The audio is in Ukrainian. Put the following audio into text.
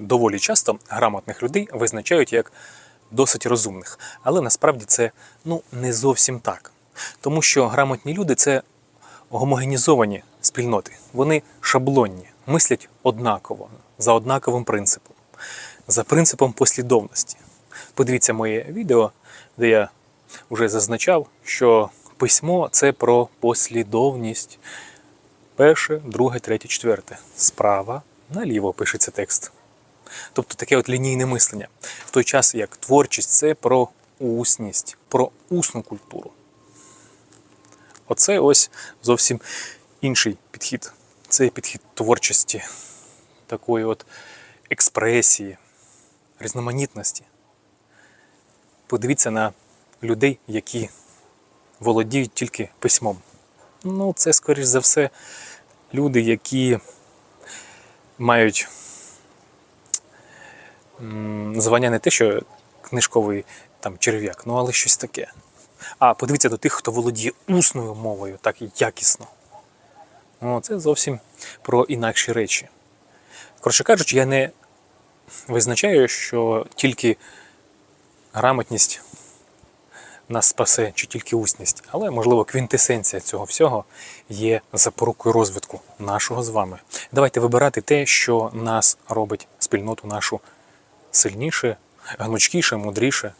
доволі часто грамотних людей визначають як досить розумних. Але насправді це ну, не зовсім так. Тому що грамотні люди це гомогенізовані спільноти. Вони шаблонні, мислять однаково, за однаковим принципом, за принципом послідовності. Подивіться моє відео, де я вже зазначав, що письмо це про послідовність. Перше, друге, третє, четверте. Справа наліво пишеться текст. Тобто таке от лінійне мислення. В той час як творчість це про усність, про усну культуру. Оце ось зовсім інший підхід. Це підхід творчості, такої от експресії, різноманітності. Подивіться на людей, які володіють тільки письмом. Ну, це, скоріш за все, люди, які мають звання не те, що книжковий там черв'як, ну але щось таке. А подивіться до тих, хто володіє усною мовою, так якісно. Ну, це зовсім про інакші речі. Коротше кажучи, я не визначаю, що тільки грамотність нас спасе, чи тільки усність, але, можливо, квінтесенція цього всього є запорукою розвитку нашого з вами. Давайте вибирати те, що нас робить спільноту нашу сильніше, гнучкіше, мудріше